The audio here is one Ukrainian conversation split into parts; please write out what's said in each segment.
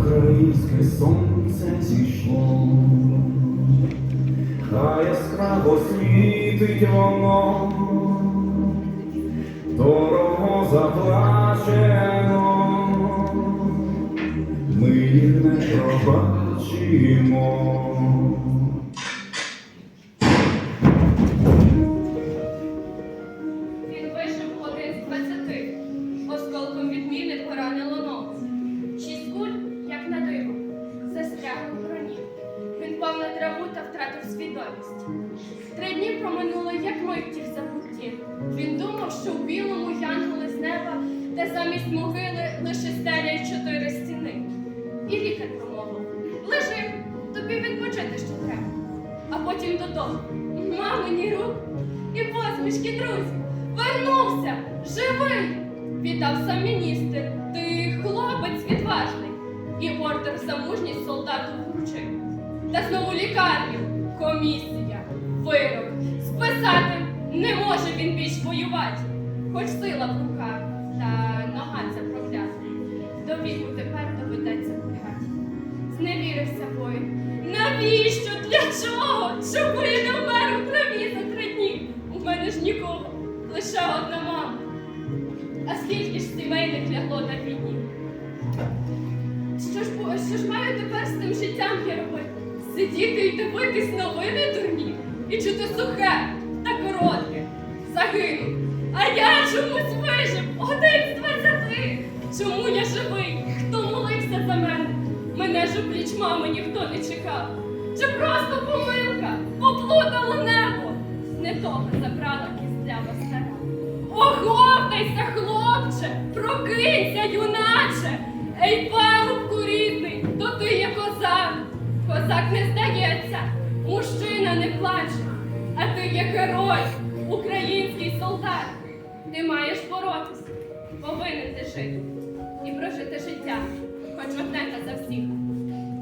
Українське сонце зійшло, хай яскраво світить воно, дорого заплачено, ми їх не пробачимо. Він вийшов один з двадцяти. Осколком відміни поранило ногу. Шість куль, як на диво, застрягли в броні. Він впав траву та втратив свідомість. Три дні проминули, як миті в забутті. Він думав, що в білому янголи з неба, де замість могили лише стелять чотири стіни. І лікар промовив: Лежи, тобі відпочити ще треба. А потім додому. Мамині рук і посмішки друзів. Вернувся! Живий! Вітав сам міністр. Ти хлопець відважний. І ордер за мужність солдату вручив. Та знову лікарню, комісія, вирок. Списати не може він більш воювати. Хоч сила в руках, та нога ця проклята. До віку тепер доведеться кульгати. Зневірився воїн. Навіщо? Для чого? Чому я не вмер у траві за три дні? У мене ж нікого, лише одна мама. А скільки ж сімейних лягло на війні? Що ж, що ж маю тепер з тим життям я робити? Сидіти і дивитись новини дурні і чути сухе та коротке. Загинув. А я чомусь вижив один з двадцяти. Чому я живий? Хто молився за мене? Мене ж у пліч мами ніхто не чекав. Чи просто помилка? Поплутало небо. Не того забрала кістлява стара. Оговтайся, хлопче, прокинься, юначе. Ей, парубку рідний, то ти є козак. Козак не здається, мужчина не плаче, а ти є герой, український солдат. Ти маєш боротися, повинен ти жити і прожити життя, хоч одне та за всіх.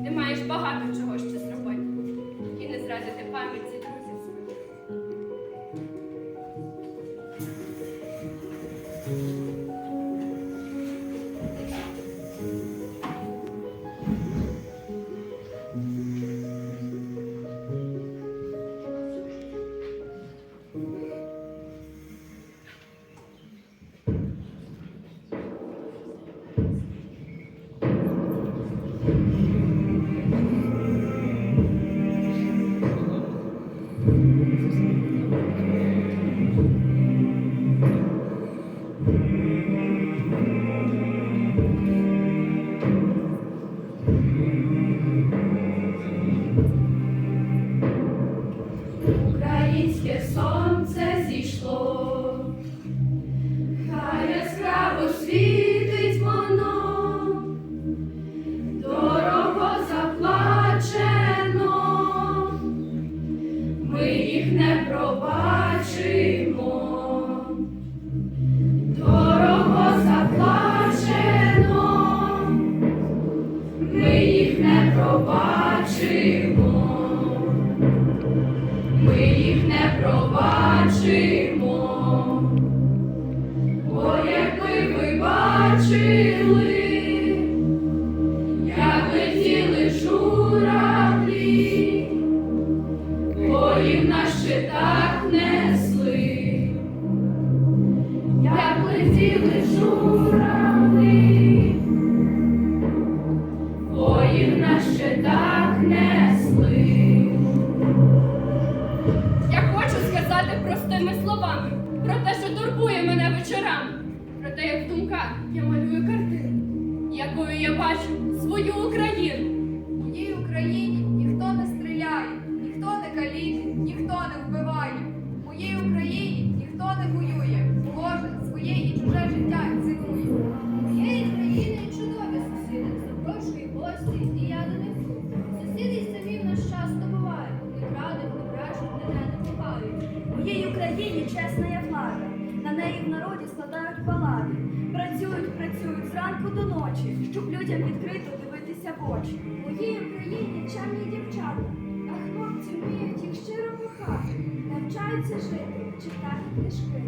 Ти маєш багато чого пробачимо. Ми їх не пробачимо, бо якби ви бачили, словами про те, що турбує мене вечорами, про те, як в думках я малюю картину, якою я бачу свою Україну. В моїй Україні ніхто не стріляє, ніхто не калічить, ніхто не вбиває. Моїй Україні ніхто не воює, кожен своє і чуже життя цінує. Моєї країни чудові сусіди, запрошую гості, і я до них. Сусіди й самі в наш часто бувають, не крадуть, не брешуть, ніде не пугають моїй Україні чесна я влада. На неї в народі складають палати, Працюють, працюють зранку до ночі, щоб людям відкрито дивитися в очі. Моїй Україні чемні дівчата, а хлопці вміють їх щиро кохати. Навчаються жити, читати книжки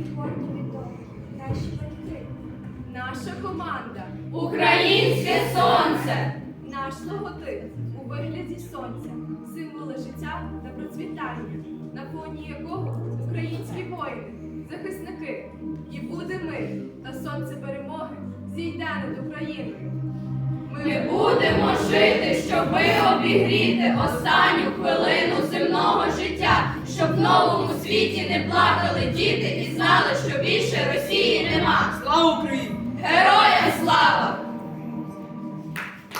і горді відомі наші батьки. Наша команда Українське сонце наш логотип у вигляді сонця, символи життя та процвітання, на фоні якого українські воїни, захисники, і буде мир та сонце перемоги зійде над Україною. Ми будемо жити, щоби обігріти останню хвилину земного життя, щоб в новому світі не плакали діти і знали, що більше Росії нема. Слава Україні! Героям слава!